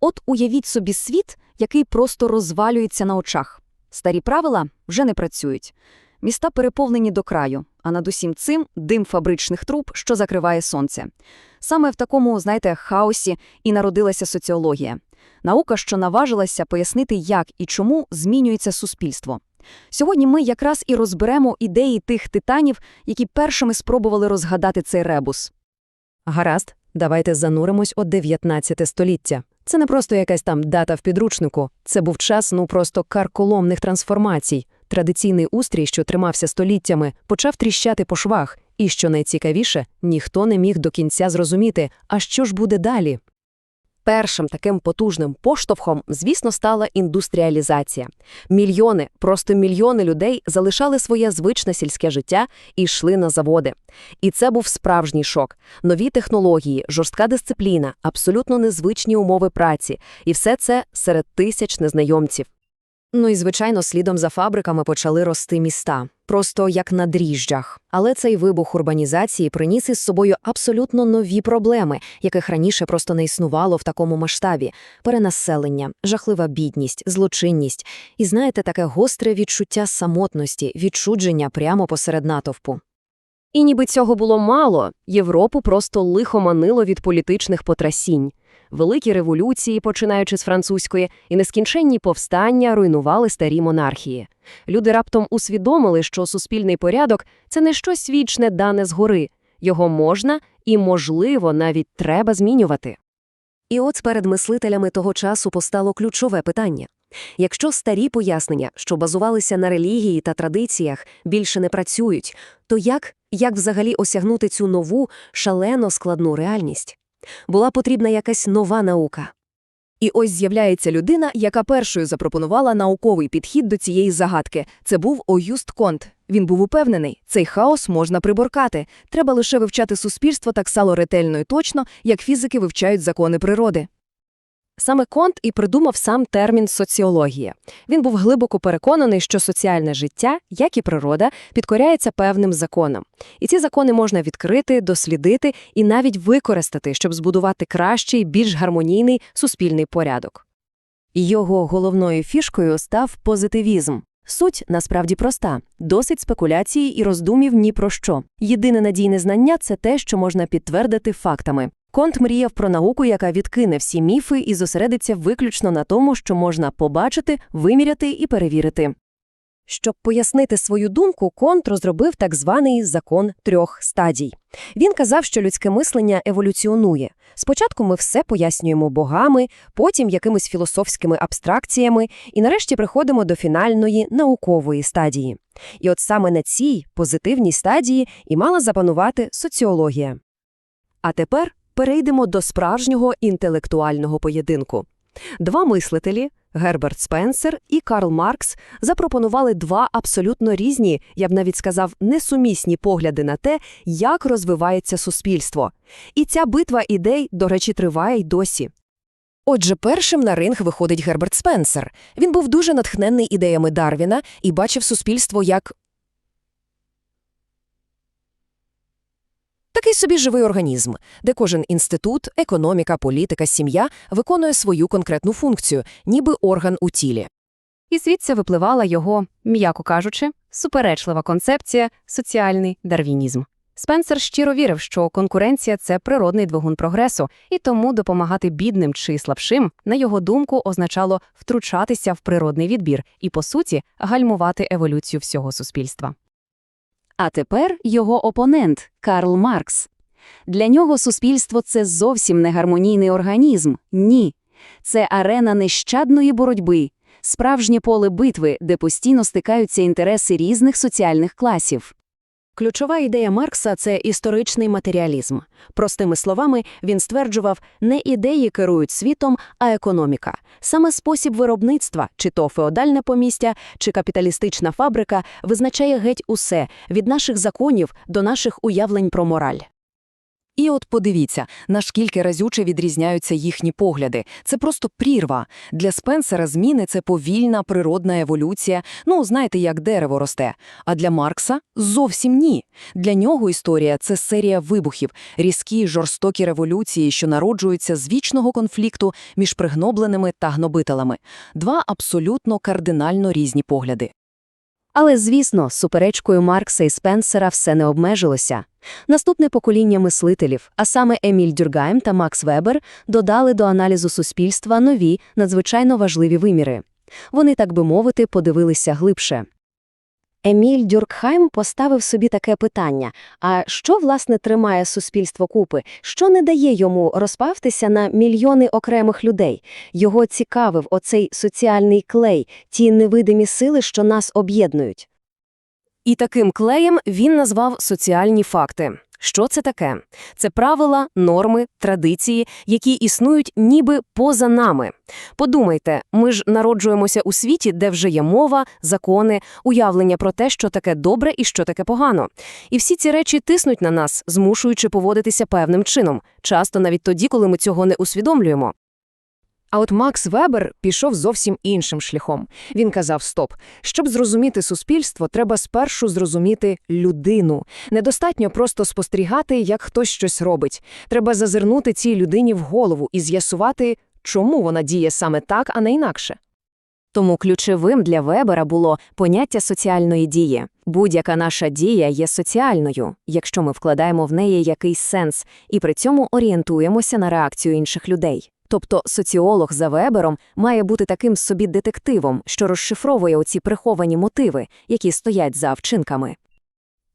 От уявіть собі світ, який просто розвалюється на очах. Старі правила вже не працюють. Міста переповнені до краю, а над усім цим дим фабричних труб, що закриває сонце. Саме в такому, знаєте, хаосі і народилася соціологія. Наука, що наважилася пояснити, як і чому змінюється суспільство. Сьогодні ми якраз і розберемо ідеї тих титанів, які першими спробували розгадати цей ребус. Гаразд, давайте зануримось у 19 століття. Це не просто якась там дата в підручнику. Це був час, ну просто карколомних трансформацій. Традиційний устрій, що тримався століттями, почав тріщати по швах. І, що найцікавіше, ніхто не міг до кінця зрозуміти, а що ж буде далі. Першим таким потужним поштовхом, звісно, стала індустріалізація. Мільйони, просто мільйони людей залишали своє звичне сільське життя і йшли на заводи. І це був справжній шок. Нові технології, жорстка дисципліна, абсолютно незвичні умови праці. І все це серед тисяч незнайомців. Ну і, звичайно, слідом за фабриками почали рости міста, просто як на дріжджах. Але цей вибух урбанізації приніс із собою абсолютно нові проблеми, яких раніше просто не існувало в такому масштабі: перенаселення, жахлива бідність, злочинність і, знаєте, таке гостре відчуття самотності, відчудження прямо посеред натовпу. І ніби цього було мало, Європу просто лихо манило від політичних потрясінь. Великі революції, починаючи з французької, і нескінченні повстання руйнували старі монархії. Люди раптом усвідомили, що суспільний порядок це не щось вічне дане згори. Його можна і, можливо, навіть треба змінювати. І от перед мислителями того часу постало ключове питання. Якщо старі пояснення, що базувалися на релігії та традиціях, більше не працюють, то як, як взагалі осягнути цю нову, шалено складну реальність? Була потрібна якась нова наука. І ось з'являється людина, яка першою запропонувала науковий підхід до цієї загадки. Це був О'юст Конт. Він був упевнений, цей хаос можна приборкати. Треба лише вивчати суспільство так само ретельно і точно, як фізики вивчають закони природи. Саме Конт і придумав сам термін соціологія. Він був глибоко переконаний, що соціальне життя, як і природа, підкоряється певним законам. І ці закони можна відкрити, дослідити і навіть використати, щоб збудувати кращий, більш гармонійний суспільний порядок. Його головною фішкою став позитивізм. Суть насправді проста: досить спекуляції і роздумів ні про що. Єдине надійне знання це те, що можна підтвердити фактами. Конт мріяв про науку, яка відкине всі міфи і зосередиться виключно на тому, що можна побачити, виміряти і перевірити. Щоб пояснити свою думку, Конт розробив так званий закон трьох стадій. Він казав, що людське мислення еволюціонує. Спочатку ми все пояснюємо богами, потім якимись філософськими абстракціями, і нарешті приходимо до фінальної наукової стадії. І от саме на цій позитивній стадії і мала запанувати соціологія. А тепер перейдемо до справжнього інтелектуального поєдинку. Два мислителі Герберт Спенсер і Карл Маркс запропонували два абсолютно різні, я б навіть сказав, несумісні погляди на те, як розвивається суспільство. І ця битва ідей, до речі, триває й досі. Отже, першим на ринг виходить Герберт Спенсер. Він був дуже натхненний ідеями Дарвіна і бачив суспільство як Такий собі живий організм, де кожен інститут, економіка, політика, сім'я виконує свою конкретну функцію, ніби орган у тілі. І звідси випливала його, м'яко кажучи, суперечлива концепція соціальний дарвінізм. Спенсер щиро вірив, що конкуренція це природний двигун прогресу, і тому допомагати бідним чи слабшим, на його думку, означало втручатися в природний відбір і, по суті, гальмувати еволюцію всього суспільства. А тепер його опонент Карл Маркс. Для нього суспільство це зовсім не гармонійний організм. Ні. Це арена нещадної боротьби, справжнє поле битви, де постійно стикаються інтереси різних соціальних класів. Ключова ідея Маркса це історичний матеріалізм. Простими словами, він стверджував, не ідеї керують світом, а економіка. Саме спосіб виробництва, чи то феодальне помістя, чи капіталістична фабрика, визначає геть усе від наших законів до наших уявлень про мораль. І от подивіться, наскільки разюче відрізняються їхні погляди. Це просто прірва. Для Спенсера зміни – це повільна природна еволюція, ну, знаєте, як дерево росте. А для Маркса – зовсім ні. Для нього історія – це серія вибухів, різкі, жорстокі революції, що народжуються з вічного конфлікту між пригнобленими та гнобителами. Два абсолютно кардинально різні погляди. Але, звісно, суперечкою Маркса і Спенсера все не обмежилося. Наступне покоління мислителів, а саме Еміль Дюргайм та Макс Вебер, додали до аналізу суспільства нові, надзвичайно важливі виміри. Вони, так би мовити, подивилися глибше. Еміль Дюркхайм поставив собі таке питання: а що, власне, тримає суспільство купи? Що не дає йому розпавтися на мільйони окремих людей? Його цікавив оцей соціальний клей, ті невидимі сили, що нас об'єднують. І таким клеєм він назвав соціальні факти. Що це таке? Це правила, норми, традиції, які існують ніби поза нами. Подумайте, ми ж народжуємося у світі, де вже є мова, закони, уявлення про те, що таке добре і що таке погано. І всі ці речі тиснуть на нас, змушуючи поводитися певним чином, часто навіть тоді, коли ми цього не усвідомлюємо. А от Макс Вебер пішов зовсім іншим шляхом. Він казав: стоп, щоб зрозуміти суспільство, треба спершу зрозуміти людину. Недостатньо просто спостерігати, як хтось щось робить. Треба зазирнути цій людині в голову і з'ясувати, чому вона діє саме так, а не інакше. Тому ключовим для Вебера було поняття соціальної дії. Будь-яка наша дія є соціальною, якщо ми вкладаємо в неї якийсь сенс і при цьому орієнтуємося на реакцію інших людей. Тобто соціолог за Вебером має бути таким собі детективом, що розшифровує оці приховані мотиви, які стоять за вчинками.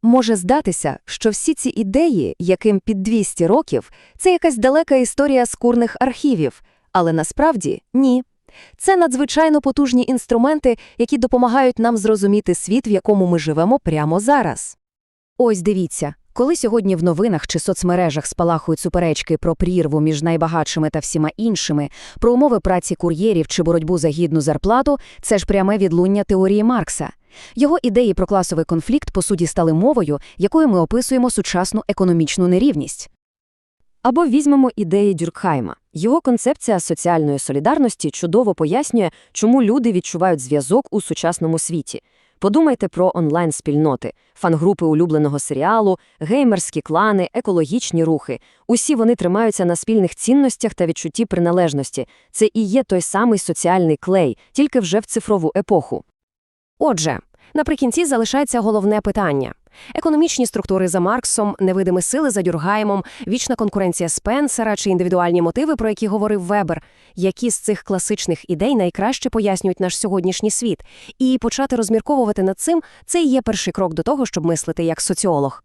Може здатися, що всі ці ідеї, яким під 200 років, це якась далека історія скурних архівів, але насправді ні. Це надзвичайно потужні інструменти, які допомагають нам зрозуміти світ, в якому ми живемо прямо зараз. Ось дивіться, коли сьогодні в новинах чи соцмережах спалахують суперечки про прірву між найбагатшими та всіма іншими, про умови праці кур'єрів чи боротьбу за гідну зарплату, це ж пряме відлуння теорії Маркса. Його ідеї про класовий конфлікт, по суті, стали мовою, якою ми описуємо сучасну економічну нерівність. Або візьмемо ідеї Дюркхайма. Його концепція соціальної солідарності чудово пояснює, чому люди відчувають зв'язок у сучасному світі. Подумайте про онлайн-спільноти, фан-групи улюбленого серіалу, геймерські клани, екологічні рухи. Усі вони тримаються на спільних цінностях та відчутті приналежності. Це і є той самий соціальний клей, тільки вже в цифрову епоху. Отже, наприкінці залишається головне питання. Економічні структури за Марксом, невидимі сили за Дюргаймом, вічна конкуренція Спенсера чи індивідуальні мотиви, про які говорив Вебер. Які з цих класичних ідей найкраще пояснюють наш сьогоднішній світ? І почати розмірковувати над цим – це і є перший крок до того, щоб мислити як соціолог.